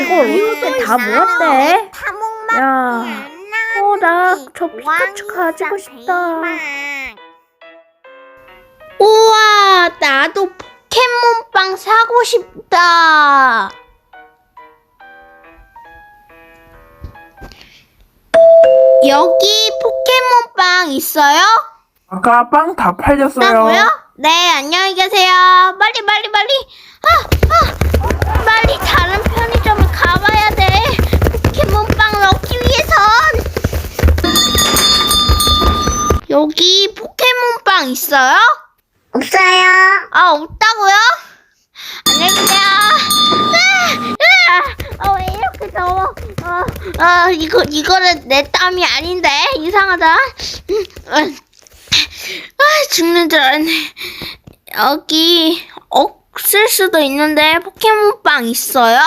이걸 어떻게 다 모았대? 타목만 야, 어, 나저 피카츄 가지고 싶다. 우와, 나도 포켓몬빵 사고 싶다. 여기 포켓몬빵 있어요? 아까 빵 다 팔렸어요. 있다고요? 네, 안녕히 계세요. 빨리, 빨리, 빨리. 아, 아, 빨리 다른 편의 여기 포켓몬빵 있어요? 없어요. 아, 없다고요? 안녕히 계세요. 아, 아, 어, 왜 이렇게 더워? 어, 아, 이거, 이거는 내 땀이 아닌데? 이상하다. 음, 어, 아, 죽는 줄 알았네. 여기, 없을 수도 있는데, 포켓몬빵 있어요?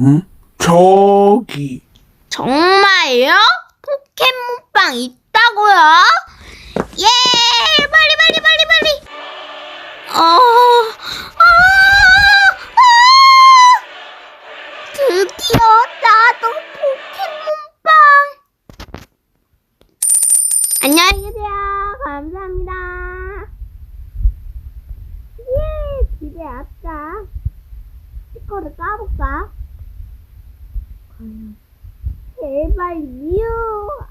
응? 저기. 정말요? 포켓몬빵 있다고요? 예! 빨리 빨리 빨리 빨리! 어, 아, 아! 드디어 나도 포켓몬빵! 안녕히 계세요. 감사합니다. 예, 집에 왔다. 스티커를 까볼까? 제발 이유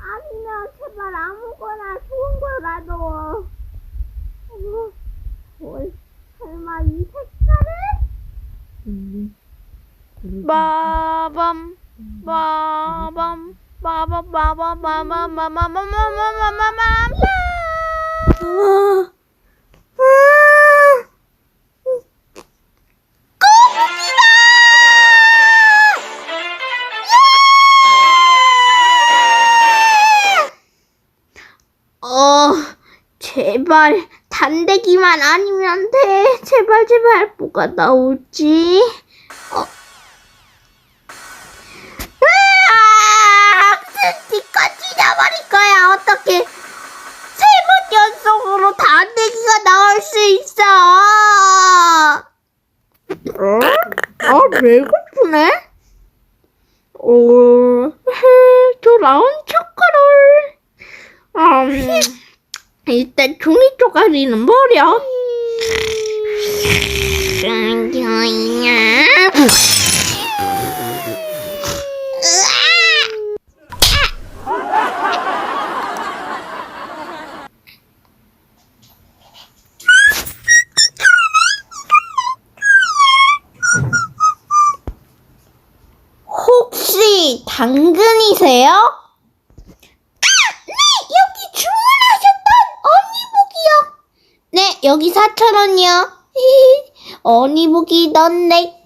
아니면 제발 아무거나 좋은 거라도 어, 뭘 설마 이 색깔은? 빠밤 빠밤 빠밤 빠밤 빠밤 빠밤 빠밤 빠밤 어, 제발 단대기만 아니면 돼. 제발 제발 뭐가 나올지. 어. 으악! 스티커 찢어버릴 거야. 어떻게? 세 번 연속으로 단대기가 나올 수 있어. 어? 아, 배고프네? 어, 돌아온 초코롤. 음, 일단 종이 쪼가리는 버려. 혹시 당근이세요? 여기 주문하셨던 언니복이요. 네, 여기 4,000원이요. 언니복이 넌내